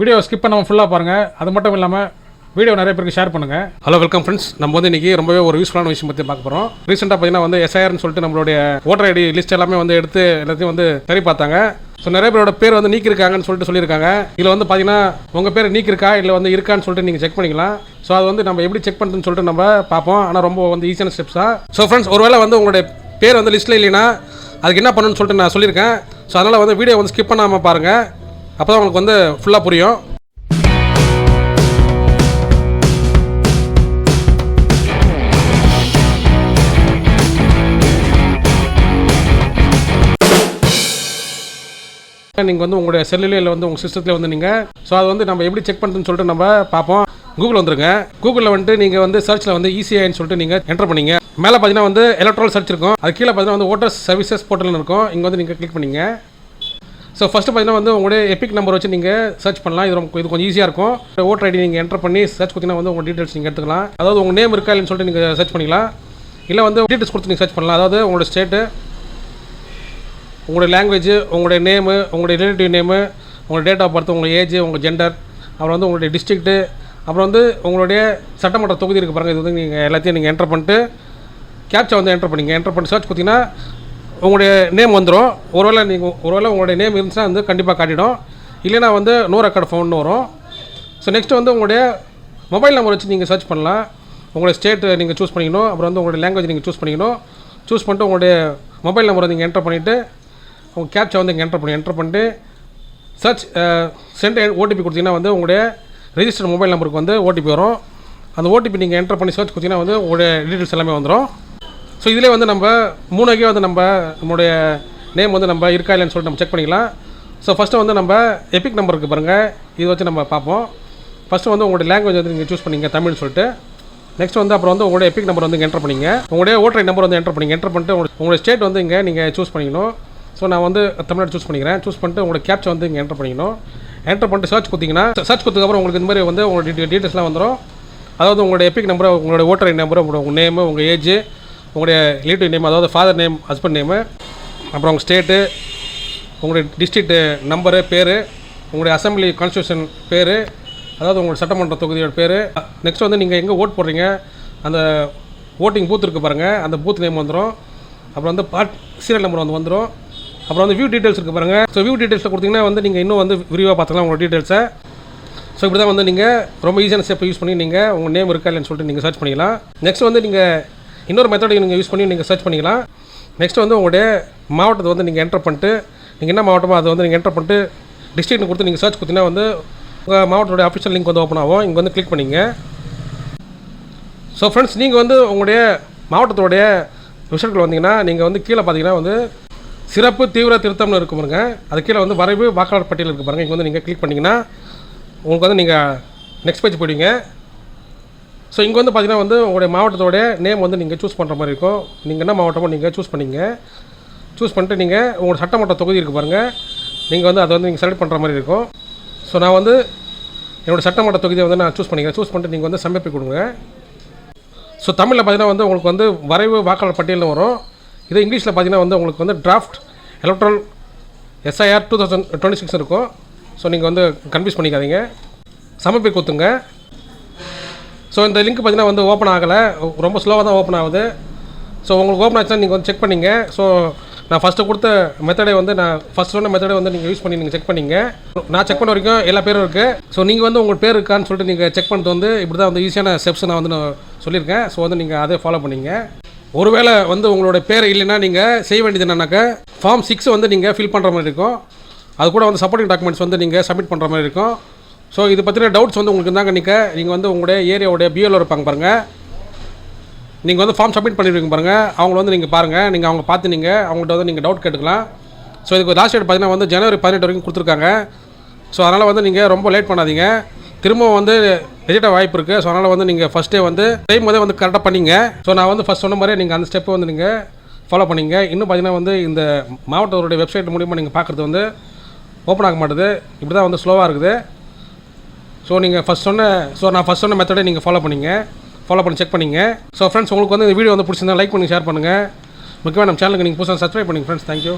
Video skip பண்ணாமல் ஃபுல்லாக பாருங்கள் அது மட்டும் இல்லாமல் வீடியோ நிறைய பேருக்கு ஷேர் பண்ணுங்கள் ஹலோ வெல்கம் ஃப்ரெண்ட்ஸ் நம்ம வந்து இன்றைக்கி ரொம்பவே ஒரு யூஸ்ஃபுல்லான விஷயம் பற்றி பார்க்க போகிறோம் ரீசெண்டாக பார்த்தீங்கன்னா வந்து எஸ்ஐஆர்னு சொல்லிட்டு நம்மளுடைய ஓட்டர் ஐடி லிஸ்ட் எல்லாமே வந்து எடுத்து எல்லாத்தையும் வந்து சரி பார்த்தாங்க ஸோ நிறைய பேரோட பேர் வந்து நீக்கிருக்காங்கன்னு சொல்லிட்டு சொல்லியிருக்காங்க. இதில் வந்து பார்த்தீங்கன்னா உங்கள் பேர் நீக்கிருக்கா இல்லை வந்து இருக்கான்னு சொல்லிட்டு நீங்கள் செக் பண்ணிக்கலாம். ஸோ அது வந்து நம்ம எப்படி செக் பண்ணுறதுன்னு சொல்லிட்டு நம்ம பார்ப்போம். ஆனால் ரொம்ப வந்து ஈஸியான ஸ்டெப்ஸ் தான். ஸோ ஃப்ரெண்ட்ஸ் ஒருவேளை வந்து உங்களுடைய பேர் வந்து லிஸ்ட்டில் இல்லைன்னா அதுக்கு என்ன பண்ணணும்னு சொல்லிட்டு நான் சொல்லியிருக்கேன். ஸோ அதனால் வந்து வீடியோ வந்து ஸ்கிப் பண்ணாமல் பாருங்கள் அப்போ தான் உங்களுக்கு வந்து ஃபுல்லாக புரியும். நீங்கள் வந்து உங்களுடைய செல்லுலேயே இல்லை வந்து உங்கள் சிஸ்டத்தில் வந்து நீங்கள் ஸோ அது வந்து நம்ம எப்படி செக் பண்ணுறதுன்னு சொல்லிட்டு நம்ம பார்ப்போம். கூகுள் வந்துருங்க. கூகுளில் வந்துட்டு நீங்கள் வந்து சர்ச்சில் வந்து ஈஸியான்னு சொல்லிட்டு நீங்கள் என்டர் பண்ணீங்க. மேலே பார்த்தீங்கன்னா வந்து எலக்ட்ரால் சர்ச் இருக்கும். அது கீழே பார்த்தீங்கன்னா வந்து ஓட்டர் சர்வீசஸ் போர்ட்டல்னு இருக்கும். இங்கே வந்து நீங்கள் கிளிக் பண்ணீங்க. ஸோ ஃபஸ்ட்டு பார்த்தீங்கன்னா வந்து உங்களுடைய எபிக் நம்பர் வச்சு நீங்கள் சர்ச் பண்ணலாம். இது ரொம்ப இது கொஞ்சம் ஈஸியாக இருக்கும். ஓட்டர் ஐடி நீங்கள் என்டர் பண்ணி சர்ச் கொடுத்தீங்கன்னா வந்து உங்கள் டீட்டெயில்ஸ் நீங்கள் எடுத்துக்கலாம். அதாவது உங்கள் நேம் இருக்கா இல்லைன்னு சொல்லிட்டு நீங்கள் சர்ச் பண்ணிக்கலாம். இல்லை வந்து டீட்டெயில்ஸ் கொடுத்து நீங்கள் சர்ச் பண்ணலாம். அதாவது உங்களோட ஸ்டேட்டு உங்களுடைய லாங்குவேஜ் உங்களுடைய நேமு உங்களுடைய ரிலேட்டிவ் நேமு உங்களுடைய டேட் ஆஃப் பர்த் உங்கள் ஏஜ் உங்கள் ஜெண்டர் அப்புறம் வந்து உங்களுடைய டிஸ்ட்ரிக்ட்டு அப்புறம் வந்து உங்களுடைய சட்டமன்ற தொகுதி இருக்குது பாருங்கள் இது வந்து நீங்கள் எல்லாத்தையும் நீங்கள் என்டர் பண்ணிட்டு கேப்ச்சா வந்து என்டர் பண்ணிங்க என்டர் பண்ணி சர்ச் கொடுத்தீங்கன்னா உங்களுடைய நேம் வந்துடும் ஒருவேளை நீங்கள் ஒருவேளை உங்களுடைய நேம் இருந்துச்சுன்னா வந்து கண்டிப்பாக காட்டிடும். இல்லைனா வந்து நோ ரெக்கார்ட் ஃபோன் வரும். ஸோ நெக்ஸ்ட் வந்து உங்களுடைய மொபைல் நம்பர் வச்சு நீங்கள் சர்ச் பண்ணலாம். உங்களுடைய ஸ்டேட் நீங்கள் சூஸ் பண்ணிக்கணும். அப்புறம் வந்து உங்களுடைய லாங்குவேஜ் நீங்கள் சூஸ் பண்ணிக்கணும். சூஸ் பண்ணிட்டு உங்களுடைய மொபைல் நம்பரை நீங்கள் என்டர் பண்ணிவிட்டு உங்கள் கேப்ச்சை வந்து இங்கே என்டர் பண்ணி என்டர் பண்ணிட்டு சர்ச் சென்ட் ஓடிபி கொடுத்தீங்கன்னா வந்து உங்களுடைய ரெஜிஸ்டர் மொபைல் நம்பருக்கு வந்து ஓடிபி வரும். அந்த ஓடிபி நீங்கள் என்டர் பண்ணி சர்ச் கொடுத்தீங்கன்னா வந்து உங்களுடைய டீட்டெயில்ஸ் எல்லாமே வந்துடும் ஸோ இதிலே வந்து நம்ம மூணு வந்து நம்ம நம்மளுடைய நேம் வந்து நம்ம இருக்கா இல்லைன்னு சொல்லிட்டு நம்ம செக் பண்ணிக்கலாம். ஸோ ஃபஸ்ட்டு வந்து நம்ம எபிக் நம்பர் இருக்குது பாருங்கள் இது வச்சு நம்ம பார்ப்போம். ஃபஸ்ட்டு வந்து உங்களுடைய லாங்குவேஜ் வந்து நீங்கள் சூஸ் பண்ணிங்க தமிழ்னு சொல்லிட்டு. நெக்ஸ்ட் வந்து அப்புறம் வந்து உங்களுடைய எபிக் நம்பர் வந்து இங்கே என்டர் பண்ணிங்க. உங்களுடைய ஓட்டரை நம்பர் வந்து என்டர் பண்ணிங்க. என்டர் பண்ணிட்டு உங்களுடைய- ஸ்டேட் வந்து இங்கே நீங்கள் சூஸ் பண்ணிக்கணும். ஸோ நான் வந்து தமிழ்நாடு சூஸ் பண்ணிக்கிறேன். சூஸ் பண்ணிட்டு உங்களோட கேப்ச்சா வந்து இங்கே என்டர் பண்ணிக்கணும். என்டர் பண்ணிட்டு சர்ச் கொடுத்தீங்கன்னா சர்ச் கொடுத்ததுக்கப்புறம் உங்களுக்கு இந்த மாதிரி வந்து உங்களுடைய டீட்டெயில்ஸ்லாம் வந்துடும் அதாவது உங்களுடைய எபிக் நம்பர் உங்களுடைய ஓட்டர் நம்பர் உங்களோட உங்கள் நேமு உங்கள் ஏஜ் உங்களுடைய ரிலேட்டிவ் நேம் அதாவது ஃபாதர் நேம் ஹஸ்பண்ட் நேமு அப்புறம் உங்கள் ஸ்டேட்டு உங்களுடைய டிஸ்ட்ரிக்ட் நம்பரு பேர் உங்களுடைய அசம்பிளி கான்ஸ்டியூஷன் பேர் அதாவது உங்களுடைய சட்டமன்ற தொகுதியோட பேர். நெக்ஸ்ட் வந்து நீங்கள் எங்கே ஓட் போடுறீங்க? அந்த ஓட்டிங் பூத் இருக்குது பாருங்கள் அந்த பூத் நேம் வந்துடும் அப்புறம் வந்து பார்ட் சீரியல் நம்பர் வந்து வந்துடும் அப்புறம் வந்து வியூ டீட்டெயில்ஸ் இருக்குது பாருங்கள் ஸோ வியூ டீட்டெயில்ஸில் கொடுத்தீங்கன்னா வந்து நீங்கள் இன்னும் வந்து விரிவாக பார்த்துக்கலாம் உங்களோட டீட்டெயில்ஸை ஸோ இப்படி தான் வந்து நீங்கள் ரொம்ப ஈஸியான ஸ்டெப் யூஸ் பண்ணி நீங்கள் உங்கள் நேம் இருக்கா இல்லைன்னு சொல்லிட்டு நீங்கள் சர்ச் பண்ணிக்கலாம். நெக்ஸ்ட் வந்து நீங்கள் இன்னொரு மெத்தடை நீங்கள் யூஸ் பண்ணி நீங்கள் சர்ச் பண்ணிக்கலாம். நெக்ஸ்ட் வந்து உங்களுடைய மாவட்டத்தை வந்து நீங்கள் என்டர் பண்ணிட்டு நீங்கள் என்ன மாவட்டமோ அதை வந்து நீங்கள் என்டர் பண்ணிட்டு டிஸ்ட்ரிக்ட் கொடுத்து நீங்கள் சர்ச் கொடுத்தீங்கன்னா வந்து உங்கள் மாவட்டத்துடைய அஃபிஷியல் லிங்க் வந்து ஓப்பன் ஆகும். இங்கே வந்து கிளிக் பண்ணிங்க. ஸோ ஃப்ரெண்ட்ஸ் நீங்கள் வந்து உங்களுடைய மாவட்டத்தோடைய விஷயங்கள் வந்தீங்கன்னா நீங்கள் வந்து கீழே பார்த்தீங்கன்னா வந்து சிறப்பு தீவிர திருத்தம்னு இருக்கு பாருங்க. அது கீழே வந்து வரைவு வாக்காளர் பட்டியல் இருக்குது பாருங்க. இங்கே வந்து நீங்கள் கிளிக் பண்ணிங்கன்னா உங்களுக்கு வந்து நீங்கள் நெக்ஸ்ட் பேஜ் போயிடுவீங்க. ஸோ இங்கே வந்து பார்த்தீங்கன்னா வந்து உங்களுடைய மாவட்டத்தோட நேம் வந்து நீங்கள் சூஸ் பண்ணுற மாதிரி இருக்கும். நீங்கள் என்ன மாவட்டமோ நீங்கள் சூஸ் பண்ணிங்க. சூஸ் பண்ணிட்டு நீங்கள் உங்களோட சட்டமன்ற தொகுதி இருக்குது பாருங்கள் நீங்கள் வந்து அதை வந்து நீங்கள் செலக்ட் பண்ணுற மாதிரி இருக்கும். ஸோ நான் வந்து என்னோடய சட்டமன்ற தொகுதியை வந்து நான் சூஸ் பண்ணிக்கிறேன். சூஸ் பண்ணிட்டு நீங்கள் வந்து சமர்ப்பி கொடுங்க. ஸோ தமிழில் பார்த்தீங்கன்னா வந்து உங்களுக்கு வந்து வரைவு வாக்காளர் பட்டியலில் வரும். இதே இங்கிலீஷில் பார்த்தீங்கன்னா வந்து உங்களுக்கு வந்து draft electoral SIR two thousand twenty six இருக்கும். ஸோ நீங்கள் வந்து கன்ஃபியூஸ் பண்ணிக்காதீங்க. சமர்ப்பி கொடுத்துங்க ஸோ இந்த லிங்க் பார்த்தீங்கன்னா வந்து ஓப்பன் ஆகலை. ரொம்ப ஸ்லோவாக தான் ஓப்பன் ஆகுது. ஸோ உங்களுக்கு ஓப்பன் ஆச்சுன்னா நீங்கள் வந்து செக் பண்ணிங்க. ஸோ நான் ஃபஸ்ட்டு கொடுத்த மெத்தடை வந்து நான் ஃபஸ்ட் சொன்ன மெத்தடை வந்து நீங்கள் யூஸ் பண்ணி நீங்கள் செக் பண்ணிங்க. நான் செக் பண்ண வரைக்கும் எல்லா பேரும் இருக்குது ஸோ நீங்கள் வந்து உங்கள் பேர் இருக்கான்னு சொல்லிட்டு நீங்கள் செக் பண்ணிட்டு வந்து இப்படி தான் வந்து ஈஸியான ஸ்டெப்ஸ் நான் வந்து நான் சொல்லியிருக்கேன். ஸோ வந்து நீங்கள் அதே ஃபாலோ பண்ணிங்க. ஒருவேளை வந்து உங்களோட பேர் இல்லைன்னா நீங்கள் செய்ய வேண்டியது என்னன்னாக்கா ஃபார்ம் சிக்ஸ் வந்து நீங்கள் ஃபில் பண்ணுற மாதிரி இருக்கும். அது கூட வந்து சப்போர்ட்டிங் டாக்குமெண்ட்ஸ் வந்து நீங்கள் சப்மிட் பண்ணுற மாதிரி இருக்கும். ஸோ இது பற்றின டவுட்ஸ் வந்து உங்களுக்கு இருந்தாங்க நீங்கள் நீங்கள் வந்து உங்களுடைய ஏரியாவுடைய பிஎல்ஓ இருப்பாங்க பாருங்கள் நீங்கள் வந்து ஃபார்ம் சப்மிட் பண்ணிடுவீங்க பாருங்கள் அவங்கள வந்து நீங்கள் பாருங்கள் நீங்கள் அவங்க பார்த்து நீங்கள் அவங்கள்ட்ட வந்து நீங்கள் டவுட் கேட்டுக்கலாம். ஸோ இதுக்கு லாஸ்ட் டேட் பார்த்தீங்கன்னா வந்து ஜனவரி பதினெட்டு வரைக்கும் கொடுத்துருக்காங்க. ஸோ அதனால் வந்து நீங்கள் ரொம்ப லேட் பண்ணாதீங்க. திரும்பவும் வந்து ரிஜெக்டாக வாய்ப்பு இருக்குது ஸோ அதனால் வந்து நீங்கள் ஃபஸ்ட்டே வந்து டைம் வந்து வந்து கரெக்டாக பண்ணிங்க. ஸோ நான் வந்து ஃபஸ்ட் சொன்ன மாதிரியே நீங்கள் அந்த ஸ்டெப்பை வந்து நீங்கள் ஃபாலோ பண்ணிங்க. இன்னும் பார்த்தீங்கன்னா வந்து இந்த மாவட்டத்தோடைய வெப்சைட் மூலிமா நீங்கள் பார்க்குறது வந்து ஓப்பன் ஆக மாட்டுது. இப்படி தான் வந்து ஸ்லோவாக இருக்குது. ஸோ நீங்கள் ஃபஸ்ட் சொன்ன ஸோ நான் ஃபஸ்ட் சொன்ன மெத்தடை நீங்கள் ஃபாலோ பண்ணிங்க. ஃபாலோ பண்ணி செக் பண்ணிங்க. ஸோ ஃப்ரெண்ட்ஸ் உங்களுக்கு வந்து இந்த வீடியோ வந்து பிடிச்சிருந்தா லைக் பண்ணி ஷேர் பண்ணுங்கள் முக்கியமாக நம்ம சேனலுக்கு நீங்கள் புதுசாக சப்ஸ்கிரைப் பண்ணுங்கள் ஃப்ரெண்ட்ஸ் தேங்க்யூ